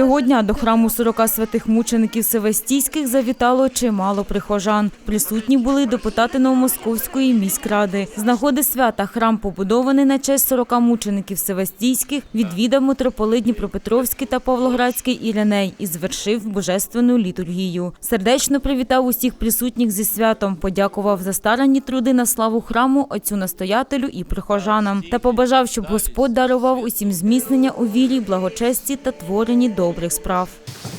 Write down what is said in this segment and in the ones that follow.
Цього дня до храму 40 святих мучеників Севастійських завітало чимало прихожан. Присутні були депутати Новомосковської міськради. З нагоди свята храм, побудований на честь 40 мучеників Севастійських, відвідав митрополит Дніпропетровський та Павлоградський Іриней і звершив божественну літургію. Сердечно привітав усіх присутніх зі святом, подякував за старанні труди на славу храму, отцю настоятелю і прихожанам та побажав, щоб Господь дарував усім зміцнення у вірі, благочесті та творенні добрих справ.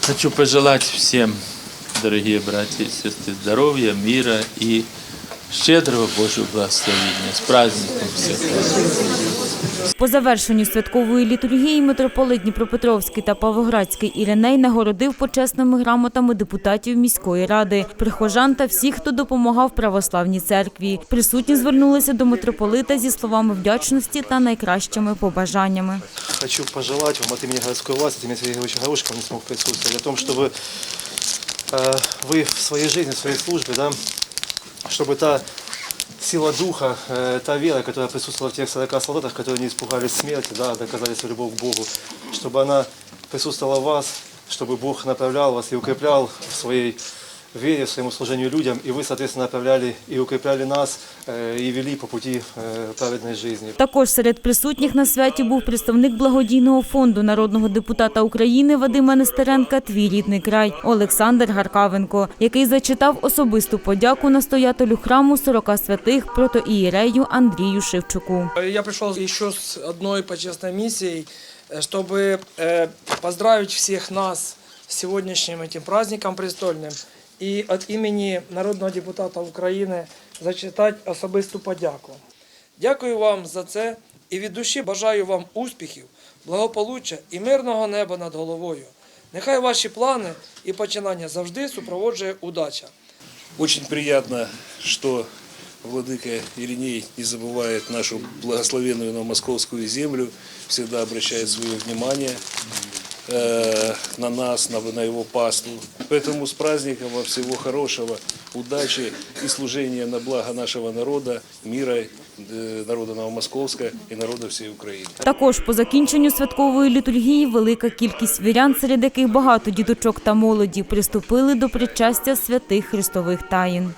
Хочу пожелать всем, дорогие братья и сестры, здоровья, мира и щедрого Божьего благословения. С праздником всех! По завершенню святкової літургії митрополит Дніпропетровський та Павлоградський Іриней нагородив почесними грамотами депутатів міської ради, прихожан та всіх, хто допомагав православній церкві. Присутні звернулися до митрополита зі словами вдячності та найкращими побажаннями Хочу пожелать вам от имени городской власти, от имени Сергея Григорьевича Горошкова, не смог присутствовать, о том, чтобы э, вы в своей жизни, в своей службе, да, чтобы та сила духа, э, та вера, которая присутствовала в тех 40 солдатах, которые не испугались смерти, да, доказали свою любовь к Богу, чтобы она присутствовала в вас, чтобы Бог направлял вас и укреплял в своей вере, в своему служению людям, и вы, соответственно, направляли и укрепляли нас, э, и вели по пути э, праведной жизни. Також серед присутніх на святі був представник благодійного фонду народного депутата України Вадима Нестеренка «Твій рідний край» Олександр Гаркавенко, який зачитав особисту подяку настоятелю храму 40 святих протоієрею Андрію Шевчуку. Я пришел еще с одной почестной миссией, э, чтобы э, поздравить всех нас с сегодняшним этим праздником престольным и от имени народного депутата України зачитати особисту подяку. Дякую вам за це і від душі бажаю вам успіхів, благополуччя і мирного неба над головою. Нехай ваші плани і починання завжди супроводжує удача. Очень приятно, что Владыка Ириней не забывает нашу благословенную новомосковскую землю, всегда обращает свое внимание э, на нас, на, на его паству. Поэтому с праздником вам всего хорошего, удачи и служения на благо нашего народа, мира, э, народа Новомосковска и народа всей Украины. Також по закінченню святкової літургії велика кількість вірян, серед яких багато діточок та молоді, приступили до причастя святих христових таїн.